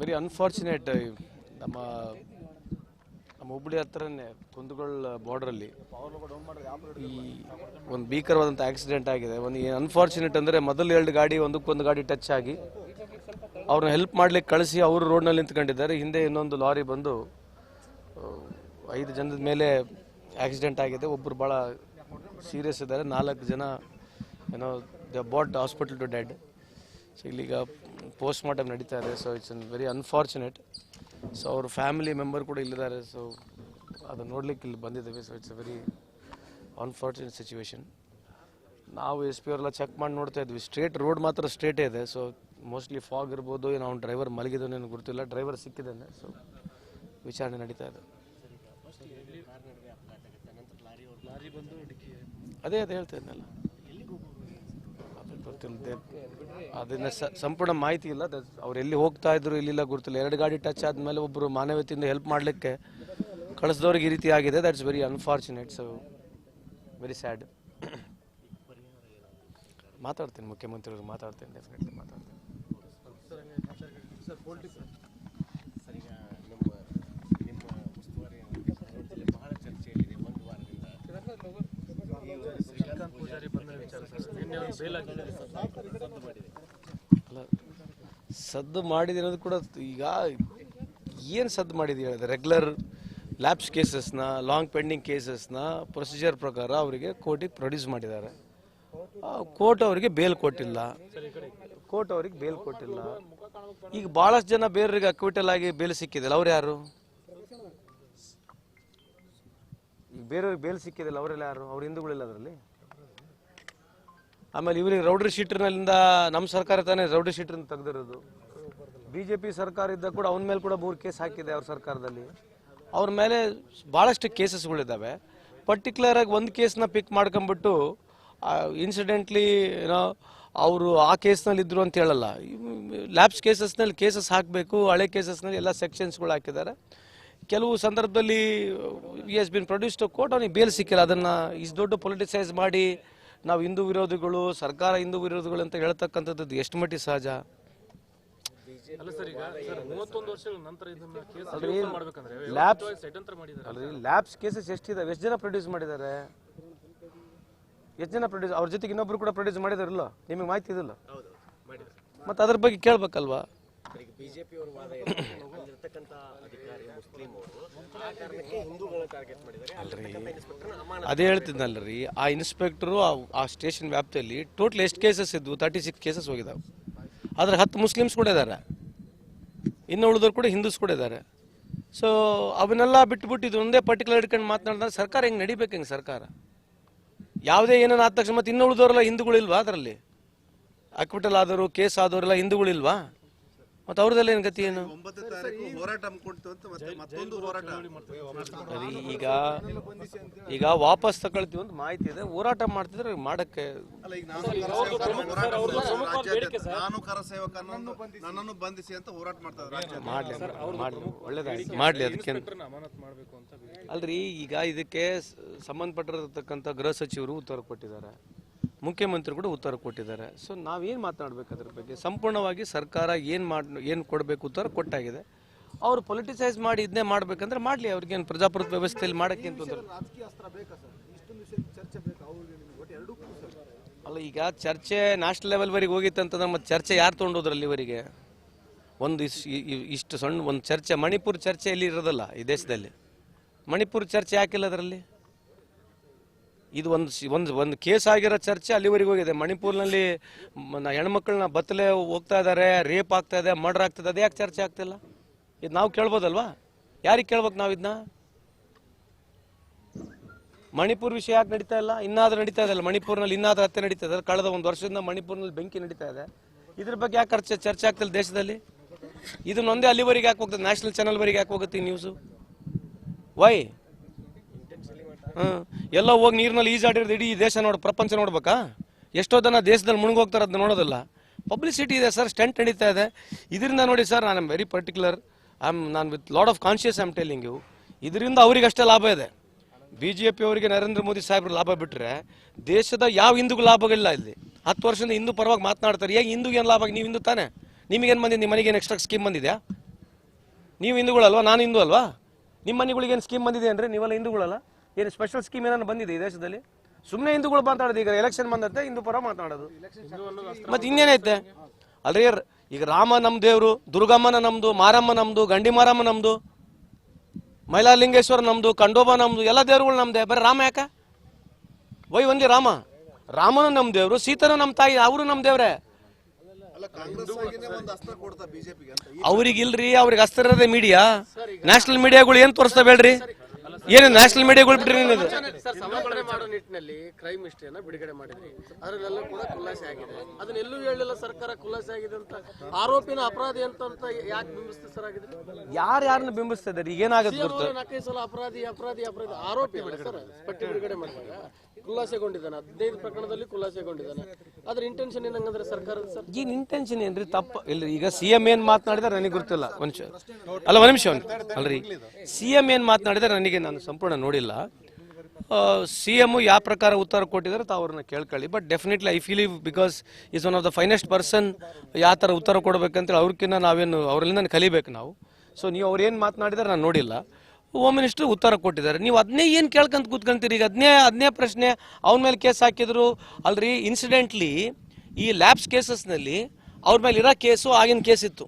Very unfortunate ನಮ್ಮ ನಮ್ಮ ಹುಬ್ಬಳ್ಳಿ ಹತ್ರನೇ ಕುಂದಗೋಳ ಬಾರ್ಡ್ರಲ್ಲಿ ಈ ಒಂದು ಭೀಕರವಾದಂಥ ಆಕ್ಸಿಡೆಂಟ್ ಆಗಿದೆ. ಒಂದು ಅನ್ಫಾರ್ಚುನೇಟ್ ಅಂದರೆ ಮೊದಲು ಎರಡು ಗಾಡಿ, ಒಂದಕ್ಕೊಂದು ಗಾಡಿ ಟಚ್ ಆಗಿ ಅವ್ರನ್ನ ಹೆಲ್ಪ್ ಮಾಡ್ಲಿಕ್ಕೆ ಕಳಿಸಿ ಅವರು ರೋಡ್ನಲ್ಲಿ ನಿಂತ್ಕೊಂಡಿದ್ದಾರೆ. ಹಿಂದೆ ಇನ್ನೊಂದು ಲಾರಿ ಬಂದು ಐದು ಜನದ ಮೇಲೆ ಆಕ್ಸಿಡೆಂಟ್ ಆಗಿದೆ. ಒಬ್ಬರು ಭಾಳ ಸೀರಿಯಸ್ ಇದ್ದಾರೆ. ನಾಲ್ಕು ಜನ, ಏನೋ, the brought hospital to dead. So ಇಲ್ಲಿಗ post mortem ನಡೀತಾ ಇದೆ. So it's an very unfortunate so ಅವ್ರ ಫ್ಯಾಮಿಲಿ ಮೆಂಬರ್ ಕೂಡ ಇಲ್ಲಿದ್ದಾರೆ. ಸೊ ಅದನ್ನು ನೋಡ್ಲಿಕ್ಕೆ ಇಲ್ಲಿ ಬಂದಿದ್ದೇವೆ. So it's a very unfortunate situation ನಾವು ಎಸ್ ಪಿ ಅವರೆಲ್ಲ ಚೆಕ್ ಮಾಡಿ ನೋಡ್ತಾ ಇದ್ವಿ. ಸ್ಟ್ರೇಟ್ ರೋಡ್ ಮಾತ್ರ ಸ್ಟ್ರೇಟೇ ಇದೆ. ಸೊ ಮೋಸ್ಟ್ಲಿ ಫಾಗ್ ಇರ್ಬೋದು, ಏನು, ಅವ್ನು ಡ್ರೈವರ್ ಮಲಗಿದೋನೇನು ಗೊತ್ತಿಲ್ಲ. ಡ್ರೈವರ್ ಸಿಕ್ಕಿದ್ದಾನೆ. ಸೊ ವಿಚಾರಣೆ ನಡೀತಾ ಇದೆ. ಅದೇ ಅದೇ ಹೇಳ್ತಾ ಇದ್ನಲ್ಲ. ಅದು ಗೊತ್ತಿಲ್ಲದೆ ಅದನ್ನ ಸಂಪೂರ್ಣ ಮಾಹಿತಿ ಇಲ್ಲ. ಅವ್ರು ಎಲ್ಲಿ ಹೋಗ್ತಾ ಇದ್ರು ಇಲ್ಲಿಲ್ಲ ಗೊತ್ತಿಲ್ಲ ಎರಡು ಗಾಡಿ ಟಚ್ ಆದಮೇಲೆ ಒಬ್ಬರು ಮಾನವತೆಯಿಂದ ಹೆಲ್ಪ್ ಮಾಡ್ಲಿಕ್ಕೆ ಕಳಿಸಿದವ್ರಿಗೆ ಈ ರೀತಿ ಆಗಿದೆ. That's very unfortunate so very sad ಮಾತಾಡ್ತೀನಿ. ಮುಖ್ಯಮಂತ್ರಿಯವರು ಮಾತಾಡ್ತೀನಿ. ಡೆಫಿನೆಟ್ಲಿ ಮಾತಾಡ್ತೀನಿ ಸರ್ ಈಗ ನಮ್ಮ ನಿಮ್ಮ ಉಸ್ತುವಾರಿ ಜಿಲ್ಲೆ ಬಹಳ ಚರ್ಚೆಯಲ್ಲಿದೆ ಒಂದು ವಾರದಿಂದ ಶ್ರೀಕಾಂತ್ ಪೂಜಾರಿ ಬಂದ ವಿಚಾರ ಅಲ್ಲ ಸದ್ದು ಮಾಡಿದೆ ಅನ್ನೋದು ಕೂಡ ಈಗ ಏನು ಸದ್ದು ಮಾಡಿದೆ ಹೇಳಿದೆ ರೆಗ್ಯುಲರ್ ಲ್ಯಾಬ್ಸ್ ಕೇಸಸ್ನ ಲಾಂಗ್ ಪೆಂಡಿಂಗ್ ಕೇಸಸ್ನ ಪ್ರೊಸೀಜರ್ ಪ್ರಕಾರ ಅವರಿಗೆ ಕೋರ್ಟಿಗೆ ಪ್ರೊಡ್ಯೂಸ್ ಮಾಡಿದ್ದಾರೆ. ಕೋರ್ಟ್ ಅವರಿಗೆ ಬೇಲ್ ಕೊಟ್ಟಿಲ್ಲ. ಕೋರ್ಟ್ ಅವರಿಗೆ ಬೇಲ್ ಕೊಟ್ಟಿಲ್ಲ. ಈಗ ಭಾಳಷ್ಟು ಜನ ಬೇರೆಯವರಿಗೆ ಅಕ್ವಿಟಲ್ ಆಗಿ ಬೇಲ್ ಸಿಕ್ಕಿದಿಲ್ಲ ಅವ್ರು ಯಾರು? ಈಗ ಬೇರೆಯವ್ರಿಗೆ ಬೇಲ್ ಸಿಕ್ಕಿದಿಲ್ಲ ಅವರೆಲ್ಲ ಯಾರು? ಅವ್ರು ಹಿಂದೂಗಳಿಲ್ಲ ಅದರಲ್ಲಿ? ಆಮೇಲೆ ಇವರಿಗೆ ರೌಡ್ರಿ ಶೀಟರ್ನಲ್ಲಿಂದ ನಮ್ಮ ಸರ್ಕಾರ ತಾನೇ ರೌಡ್ರಿ ಶೀಟರ್ನ ತೆಗೆದಿರೋದು. ಬಿ ಜೆ ಪಿ ಸರ್ಕಾರ ಇದ್ದಾಗ ಕೂಡ ಅವನ ಮೇಲೆ ಕೂಡ ಮೂರು ಕೇಸ್ ಹಾಕಿದೆ ಅವ್ರ ಸರ್ಕಾರದಲ್ಲಿ. ಅವ್ರ ಮೇಲೆ ಭಾಳಷ್ಟು ಕೇಸಸ್ಗಳಿದ್ದಾವೆ. ಪರ್ಟಿಕ್ಯುಲರ್ ಆಗಿ ಒಂದು ಕೇಸ್ನ ಪಿಕ್ ಮಾಡ್ಕೊಂಬಿಟ್ಟು ಇನ್ಸಿಡೆಂಟ್ಲಿ ಏನೋ ಅವರು ಆ ಕೇಸ್ನಲ್ಲಿ ಇದ್ರು ಅಂತ ಹೇಳಲ್ಲ. ಲ್ಯಾಬ್ಸ್ ಕೇಸಸ್ನಲ್ಲಿ ಕೇಸಸ್ ಹಾಕಬೇಕು, ಹಳೆ ಕೇಸಸ್ನಲ್ಲಿ ಎಲ್ಲ ಸೆಕ್ಷನ್ಸ್ಗಳು ಹಾಕಿದ್ದಾರೆ. ಕೆಲವು ಸಂದರ್ಭದಲ್ಲಿ ಎಸ್ ಬಿನ್ ಪ್ರೊಡ್ಯೂಸ್ಡ್ ಕೋರ್ಟ್ ಅವನಿಗೆ ಬೇಲ್ ಸಿಕ್ಕಿಲ್ಲ. ಅದನ್ನು ಇಷ್ಟು ದೊಡ್ಡ ಪೊಲಿಟಿಸೈಸ್ ಮಾಡಿ ನಾವು ಹಿಂದೂ ವಿರೋಧಿಗಳು ಸರ್ಕಾರ ಹಿಂದೂ ವಿರೋಧಿಗಳು ಅಂತ ಹೇಳ್ತಕ್ಕಂಥದ್ದು ಎಷ್ಟು ಮಟ್ಟಿಗೆ ಸಹಜ? ಅಲ್ಲ ಸರ್ ಈಗ ಸರ್ ಮೂವತ್ತೊಂದು ವರ್ಷಗಳ ನಂತರ ಇದನ್ನ ಕೇಸ್ ಅಲ್ರಿ ಮಾಡ್ಬೇಕಂದ್ರೆ? ಲ್ಯಾಬ್ಸ್ ಕೇಸಸ್ ಎಷ್ಟಿದಾವೆ? ಎಷ್ಟು ಜನ ಪ್ರೊಡ್ಯೂಸ್ ಮಾಡಿದ್ದಾರೆ? ಎಷ್ಟು ಜನ ಪ್ರೊಡ್ಯೂಸ್ ಅವ್ರ ಜೊತೆಗೆ ಇನ್ನೊಬ್ರು ಕೂಡ ಪ್ರೊಡ್ಯೂಸ್ ಮಾಡಿದಾರಲ್ಲ? ನಿಮಗೆ ಮಾಹಿತಿ ಇದಿಲ್ಲ ಮತ್ತೆ ಅದ್ರ ಬಗ್ಗೆ ಕೇಳ್ಬೇಕಲ್ವಾ? ಅಲ್ಲಿರ್ತಕ್ಕಂಥ ಅಧಿಕಾರಿ ಮುಸ್ಲಿಂ ಅವರು ಆ ಕಾರಣಕ್ಕೆ ಹಿಂದೂಗಳನ್ನ ಟಾರ್ಗೆಟ್ ಮಾಡಿದ್ದಾರೆ. ಅಲ್ಲಿರ್ತಕ್ಕಂಥ ಅದೇ ಹೇಳ್ತಿದ್ನಲ್ರಿ ಆ ಇನ್ಸ್ಪೆಕ್ಟರ್ ಆ ಸ್ಟೇಷನ್ ವ್ಯಾಪ್ತಿಯಲ್ಲಿ ಟೋಟಲ್ ಎಷ್ಟು ಕೇಸಸ್ ಇದ್ವು? ತರ್ಟಿ ಸಿಕ್ಸ್ ಕೇಸಸ್ ಹೋಗಿದಾವೆ. ಅದ್ರ ಹತ್ತು ಮುಸ್ಲಿಮ್ಸ್ ಕೂಡ ಇದಾರೆ. ಇನ್ನು ಉಳಿದವ್ರು ಕೂಡ ಹಿಂದೂಸ್ ಕೂಡ ಇದ್ದಾರೆ ಸೊ ಅವನ್ನೆಲ್ಲ ಬಿಟ್ಬಿಟ್ಟು ಇದು ಒಂದೇ ಪರ್ಟಿಕ್ಯುಲರ್ ಇಟ್ಕೊಂಡು ಮಾತನಾಡಿದ್ರೆ ಸರ್ಕಾರ ಹೆಂಗೆ ನಡಿಬೇಕು ಹೆಂಗೆ ಸರ್ಕಾರ? ಯಾವುದೇ ಏನೇನು ಆದ ತಕ್ಷಣ ಮತ್ತೆ ಇನ್ನು ಉಳಿದವರೆಲ್ಲ ಹಿಂದೂಗಳಿಲ್ವಾ ಅದರಲ್ಲಿ? ಅಕ್ವಿಟಲ್ ಆದವರು ಕೇಸ್ ಆದವರೆಲ್ಲ ಹಿಂದೂಗಳಿಲ್ವಾ? ಮತ್ತೆ ಅವ್ರದ್ದೆಲ್ಲ ಏನು ಗತಿ ಏನು? ಒಂಬತ್ತು ತಾರೀಕು ಹೋರಾಟ ಹಮ್ಮಿಕೊಳ್ತು ಅಂತ ಮತ್ತೆ ಮತ್ತೊಂದು ಹೋರಾಟ. ಸರಿ ಈಗ ಈಗ ವಾಪಸ್ ತಗೊಳ್ತೀವಿ ಅಂತ ಮಾಹಿತಿ ಇದೆ. ಹೋರಾಟ ಮಾಡ್ತಿದ್ರೆ ಮಾಡಕ್ಕೆ ಅಲ್ಲ ಈಗ ನಾನು ಕರಸೇವಕ ಹೋರಾಟ ರಾಜ್ಯಾದ್ಯಂತ ನಾನು ಕರಸೇವಕ ನನ್ನನ್ನು ಬಂಧಿಸಿ. ಅಂತ ಹೋರಾಟ ಮಾಡ್ತಾರೆ ರಾಜ್ಯ ಮಾಡ್ಲಿ ಮಾಡ್ಲಿ ಒಳ್ಳೇದಾಗಿ ಮಾಡ್ಲಿ ಅದಕ್ಕೆ. ಅಮಾನತ್ ಮಾಡಬೇಕು ಅಂತ ಅಲ್ರಿ ಈಗ ಇದಕ್ಕೆ ಸ- ಸಂಬಂಧಪಟ್ಟಿರತಕ್ಕಂಥ ಗೃಹ ಸಚಿವರು ಉತ್ತರ ಕೊಟ್ಟಿದ್ದಾರೆ. ಮುಖ್ಯಮಂತ್ರಿ ಕೂಡ ಉತ್ತರ ಕೊಟ್ಟಿದ್ದಾರೆ. ಸೊ ನಾವೇನು ಮಾತನಾಡಬೇಕು ಅದ್ರ ಬಗ್ಗೆ? ಸಂಪೂರ್ಣವಾಗಿ ಸರ್ಕಾರ ಏನು ಮಾಡ್ ಏನು ಕೊಡಬೇಕು ಉತ್ತರ ಕೊಟ್ಟಾಗಿದೆ. ಅವ್ರು ಪೊಲಿಟಿಸೈಸ್ ಮಾಡಿ ಇದನ್ನೇ ಮಾಡಬೇಕಂದ್ರೆ ಮಾಡಲಿ ಅವ್ರಿಗೇನು ಪ್ರಜಾಪ್ರಭುತ್ವ ವ್ಯವಸ್ಥೆಯಲ್ಲಿ ಮಾಡೋಕ್ಕೆ ಅಂತ ತೊಂದ್ರೆ ಅಲ್ಲ ಈಗ ಚರ್ಚೆ ನ್ಯಾಷನಲ್ ಲೆವೆಲ್ವರೆಗೆ ಹೋಗಿತ್ತು ಅಂತಂದ್ರೆ ಮತ್ತು ಚರ್ಚೆ ಯಾರು ತೊಗೊಂಡೋದ್ರಲ್ಲಿ ಇವರಿಗೆ? ಒಂದು ಇಷ್ಟು ಸಣ್ಣ ಒಂದು ಚರ್ಚೆ ಮಣಿಪುರ ಚರ್ಚೆ ಇಲ್ಲಿ ಇರೋದಲ್ಲ ಈ ದೇಶದಲ್ಲಿ. ಮಣಿಪುರ ಚರ್ಚೆ ಯಾಕಿಲ್ಲ ಅದರಲ್ಲಿ? ಇದು ಒಂದು ಒಂದು ಒಂದು ಕೇಸ್ ಆಗಿರೋ ಚರ್ಚೆ ಅಲ್ಲಿವರೆಗೆ ಹೋಗಿದೆ. ಮಣಿಪುರ್ನಲ್ಲಿ ಹೆಣ್ಮಕ್ಳನ್ನ ಬತ್ತಲೆ ಹೋಗ್ತಾ ಇದ್ದಾರೆ ರೇಪ್ ಆಗ್ತಾ ಇದೆ, ಮರ್ಡರ್ ಆಗ್ತದೆ ಅದು ಯಾಕೆ ಚರ್ಚೆ ಆಗ್ತಿಲ್ಲ? ಇದು ನಾವು ಕೇಳ್ಬೋದಲ್ವಾ? ಯಾರಿಗೆ ಕೇಳ್ಬೇಕು ನಾವು ಇದನ್ನ ಮಣಿಪುರ್ ವಿಷಯ ಯಾಕೆ ನಡೀತಾ ಇಲ್ಲ? ಇನ್ನಾದ್ರೂ ನಡೀತಾ ಇದೆ ಮಣಿಪುರ್ನಲ್ಲಿ ಇನ್ನಾದ್ರೂ ಹತ್ಯೆ ನಡೀತಾ ಇದೆ. ಕಳೆದ ಒಂದು ವರ್ಷದಿಂದ ಮಣಿಪುರ್ನಲ್ಲಿ ಬೆಂಕಿ ನಡೀತಾ ಇದೆ. ಇದ್ರ ಬಗ್ಗೆ ಯಾಕೆ ಚರ್ಚೆ ಚರ್ಚೆ ಆಗ್ತಿಲ್ಲ ದೇಶದಲ್ಲಿ? ಇದನ್ನೊಂದೇ ಅಲ್ಲಿವರೆಗೆ ಯಾಕೆ ಹೋಗ್ತದೆ? ನ್ಯಾಷನಲ್ ಚಾನಲ್ವರೆಗೆ ಯಾಕೆ ಹೋಗುತ್ತೆ ಈ ನ್ಯೂಸು ವೈ ಎಲ್ಲ ಹೋಗಿ ನೀರಿನಲ್ಲಿ ಈಜಾಡಿರೋದು ಇಡೀ ದೇಶ ನೋಡ್, ಪ್ರಪಂಚ ನೋಡ್ಬೇಕಾ? ಎಷ್ಟೋ ಜನ ದೇಶದಲ್ಲಿ ಮುಳುಗೋಗ್ತಾರೆ ಅದನ್ನ ನೋಡೋದಲ್ಲ. ಪಬ್ಲಿಸಿಟಿ ಇದೆ ಸರ್ ಸ್ಟೆಂಟ್ ನಡೀತಾ ಇದೆ. ಇದರಿಂದ ನೋಡಿ ಸರ್ ನಾನು ವೆರಿ ಪರ್ಟಿಕ್ಯುಲರ್ ಐ ಆಮ್ ನಾನು with lot of conscious I am telling you ಇದರಿಂದ ಅವರಿಗಷ್ಟೇ ಲಾಭ ಇದೆ. ಬಿ ಜೆ ಪಿ ಅವರಿಗೆ ನರೇಂದ್ರ ಮೋದಿ ಸಾಹೇಬ್ರು ಲಾಭ ಬಿಟ್ಟರೆ ದೇಶದ ಯಾವ ಹಿಂದೂಗೂ ಲಾಭಗಳಿಲ್ಲ ಇಲ್ಲಿ ಹತ್ತು ವರ್ಷದಿಂದ ಹಿಂದೂ ಪರವಾಗಿ ಮಾತನಾಡ್ತಾರೆ. ಹೇಗೆ ಹಿಂದೂಗೆ ಏನು ಲಾಭ? ನೀವು ಹಿಂದೂ ತಾನೆ. ನಿಮಗೇನು ಬಂದಿದೆ ನಿಮ್ಮ ಮನೆಗೆ ಏನು ಎಕ್ಸ್ಟ್ರಾ ಸ್ಕೀಮ್ ಬಂದಿದೆಯಾ? ನೀವು ಹಿಂದೂಗಳಲ್ವಾ? ನಾನು ಹಿಂದೂ ಅಲ್ವಾ? ನಿಮ್ಮ ಮನೆಗಳಿಗೆ ಏನು ಸ್ಕೀಮ್ ಬಂದಿದೆ ಅಂದರೆ ನೀವೆಲ್ಲ ಹಿಂದೂಗಳಲ್ಲ? ಏನು ಸ್ಪೆಷಲ್ ಸ್ಕೀಮ್ ಏನಾದ್ರು ಬಂದಿದೆ ಈ ದೇಶದಲ್ಲಿ? ಸುಮ್ಮನೆ ಹಿಂದೂಗಳು ಮಾತಾಡೋದು, ಈಗ ಎಲೆಕ್ಷನ್ ಬಂದತ್ತೆ ಹಿಂದೂ ಪರ ಮಾತಾಡೋದು. ಮತ್ತೆ ಇನ್ನೇನೈತೆ ಅಲ್ರಿ ಈಗ ರಾಮ ನಮ್ಮ ದೇವರು, ದುರ್ಗಮ್ಮನ ನಮ್ದು, ಮಾರಮ್ಮ ನಮ್ದು, ಗಂಡಿ ಮಾರಮ್ಮ ನಮ್ದು, ಮೈಲಾಲಿಂಗೇಶ್ವರ ನಮ್ದು ಕಂಡೋಬ ನಮ್ದು, ಎಲ್ಲ ದೇವರುಗಳು ನಮ್ದೆ. ಬರೀ ರಾಮ ಯಾಕ? ವೈ ಒಂದೇ ರಾಮ? ರಾಮನು ನಮ್ಮ ದೇವರು, ಸೀತನು ನಮ್ಮ ತಾಯಿ, ಅವರು ನಮ್ಮ ದೇವ್ರೆ. ಅಸ್ತ್ರ ಅವ್ರಿಗಿಲ್ರಿ, ಅವ್ರಿಗೆ ಅಸ್ತಿರೋದೇ ಮೀಡಿಯಾ ನ್ಯಾಷನಲ್ ಮೀಡಿಯಾಗಳು ಏನ್ ತೋರಿಸ್ತಾ ಹೇಳ್ರಿ? ಏನು ನ್ಯಾಷನಲ್ ಮೀಡಿಯಾಗಳು ಬಿಟ್ರಿ ನೀವು ಸರ್ ಮಾಡೋ ನಿಟ್ಟಿನಲ್ಲಿ ಕ್ರೈಮ್ ಹಿಸ್ಟ್ರಿಯನ್ನ ಬಿಡುಗಡೆ ಮಾಡಿದ್ರಿ. ಅದರಲ್ಲೆಲ್ಲ ಕೂಡ ಖುಲಾಸೆ ಆಗಿದೆ. ಅದನ್ನ ಎಲ್ಲೂ ಹೇಳಿಲ್ಲ ಸರ್ಕಾರ ಖುಲಾಸೆ ಆಗಿದೆ ಅಂತ. ಆರೋಪಿನ ಅಪರಾಧಿ ಅಂತ ಅಂತ ಯಾಕೆ ಬಿಂಬಿಸ್ತಾರೆ ಸರ್ ಆಗಿದ್ರೆ ಯಾರು ಯಾರನ್ನ ಬಿಂಬಿಸ್ತಾ ಇದಾರೆ ಈಗ ಏನಾಗುತ್ತೆ ಗೊತ್ತಾ ನಾಲ್ಕೈದು ಸಲ ಅಪರಾಧಿ ಅಪರಾಧಿ ಅಪರಾಧಿ ಆರೋಪಿ ಅಲ್ಲ ಸರ್ ಪಟ್ಟಿ ಬಿಡುಗಡೆ ಮಾಡಿದಾಗ ಖುಲಾಸೆಗೊಂಡಿದ್ದಾನೆ. ಹದಿನೈದು ಪ್ರಕರಣದಲ್ಲಿ ಖುಲಾಸೆಗೊಂಡಿದ್ದಾನೆ. ಅದ್ರ ಇಂಟೆನ್ಷನ್ ಏನಂಗಂದ್ರೆ ಸರ್ಕಾರದ ಸರ್? ಏನ್ ಇಂಟೆನ್ಷನ್ ಏನ್ರಿ? ತಪ್ಪ ಇಲ್ರಿ ಈಗ ಸಿ ಎಂ ಏನ್ ಮಾತನಾಡಿದ್ರೆ ನನಗೆ ಗೊತ್ತಿಲ್ಲ. ಒಂದ್ ಅಲ್ಲ ಒಂದ್ ನಿಮಿಷ ಅಲ್ರಿ. ಸಿ ಎಂ ಏನ್ ಮಾತನಾಡಿದ್ರೆ ನನಗೆ ನಾನು. ಸಂಪೂರ್ಣ ನೋಡಿಲ್ಲ. ಸಿ ಎಂ ಯಾವ ಪ್ರಕಾರ ಉತ್ತರ ಕೊಟ್ಟಿದ್ದಾರೆ ತಾವು ಅವ್ರನ್ನ ಕೇಳ್ಕೊಳ್ಳಿ. But definitely I feel because is one of the finest person ಯಾವ ಥರ ಉತ್ತರ ಕೊಡಬೇಕಂತೇಳಿ ಅವ್ರಕ್ಕಿಂತ ನಾವೇನು ಅವರಿಂದ ಕಲಿಬೇಕು ನಾವು. ಸೊ ನೀವು ಅವ್ರು ಏನು ಮಾತನಾಡಿದಾರೆ ನಾನು ನೋಡಿಲ್ಲ. ಹೋಮ್ ಮಿನಿಸ್ಟರ್ ಉತ್ತರ ಕೊಟ್ಟಿದ್ದಾರೆ. ನೀವು ಅದನ್ನೇ ಏನು ಕೇಳ್ಕೊಂತ ಕೂತ್ಕೊಂತೀರಿ? ಈಗ ಅದನ್ನೇ ಅದನ್ನೇ ಪ್ರಶ್ನೆ ಅವನ ಮೇಲೆ ಕೇಸ್ ಹಾಕಿದ್ರು. ಅಲ್ರಿ ಇನ್ಸಿಡೆಂಟ್ಲಿ ಈ ಲ್ಯಾಬ್ಸ್ ಕೇಸಸ್ನಲ್ಲಿ ಅವ್ರ ಮೇಲೆ ಇರೋ ಕೇಸು ಆಗಿನ ಕೇಸ್ ಇತ್ತು.